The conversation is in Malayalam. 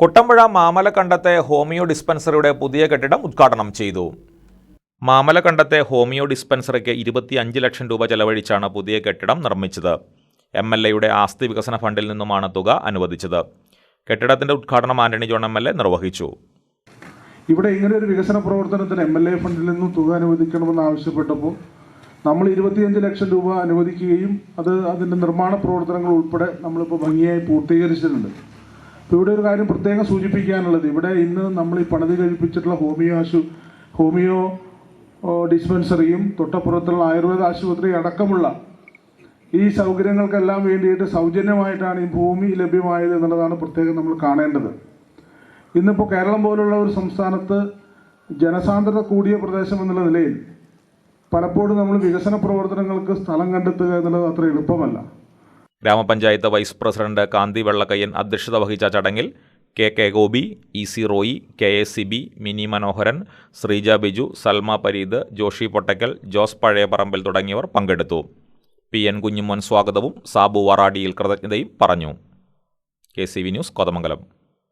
കുട്ടമ്പുഴ മാമലക്കണ്ടത്തെ ഹോമിയോ ഡിസ്പെൻസറിയുടെ പുതിയ കെട്ടിടം ഉദ്ഘാടനം ചെയ്തു. മാമലക്കണ്ടത്തെ ഹോമിയോ ഡിസ്പെൻസറിക്ക് ഇരുപത്തിയഞ്ച് ലക്ഷം രൂപ ചെലവഴിച്ചാണ് പുതിയ കെട്ടിടം നിർമ്മിച്ചത്. എം എൽ എയുടെ ആസ്തി വികസന ഫണ്ടിൽ നിന്നുമാണ് തുക അനുവദിച്ചത്. കെട്ടിടത്തിന്റെ ഉദ്ഘാടനം Antony John M L A നിർവഹിച്ചു. ഇവിടെ ഇങ്ങനെ ഒരു വികസന പ്രവർത്തനത്തിന് എം എൽ എ ഫണ്ടിൽ നിന്നും തുക അനുവദിക്കണമെന്ന് ആവശ്യപ്പെട്ടപ്പോൾ നമ്മൾ ഇരുപത്തിയഞ്ച് ലക്ഷം രൂപ അനുവദിക്കുകയും അത് അതിന്റെ നിർമ്മാണ പ്രവർത്തനങ്ങൾ ഉൾപ്പെടെ നമ്മളിപ്പോൾ ഭംഗിയായി പൂർത്തീകരിച്ചിട്ടുണ്ട്. ഇവിടെ ഒരു കാര്യം പ്രത്യേകം സൂചിപ്പിക്കാനുള്ളത്. ഇവിടെ ഇന്ന് നമ്മൾ ഈ പണിത് കഴിപ്പിച്ചിട്ടുള്ള ഹോമിയോ ആശു ഹോമിയോ ഡിസ്പെൻസറിയും തൊട്ടപ്പുറത്തുള്ള ആയുർവേദ ആശുപത്രി അടക്കമുള്ള ഈ സൗകര്യങ്ങൾക്കെല്ലാം വേണ്ടിയിട്ട് സൗജന്യമായിട്ടാണ് ഈ ഭൂമി ലഭ്യമായത് എന്നുള്ളതാണ് പ്രത്യേകം നമ്മൾ കാണേണ്ടത്. ഇന്നിപ്പോൾ കേരളം പോലുള്ള ഒരു സംസ്ഥാനത്ത് ജനസാന്ദ്രത കൂടിയ പ്രദേശം എന്നുള്ള നിലയിൽ പലപ്പോഴും നമ്മൾ വികസന പ്രവർത്തനങ്ങൾക്ക് സ്ഥലം കണ്ടെത്തുക എന്നുള്ളത് അത്ര എളുപ്പമല്ല. ഗ്രാമപഞ്ചായത്ത് വൈസ് പ്രസിഡന്റ് കാന്തി വെള്ളക്കയ്യൻ അധ്യക്ഷത വഹിച്ച ചടങ്ങിൽ K K Gopi E C Roy K S C B Mini Manoharan Sreeja Biju Salma Pareed Joshy Pottakkal Jose Pazhayaparambil തുടങ്ങിയവർ പങ്കെടുത്തു. പി എൻ കുഞ്ഞുമോൻ സ്വാഗതവും സാബു വറാടിയിൽ കൃതജ്ഞതയും പറഞ്ഞു. K C V news Kothamangalam.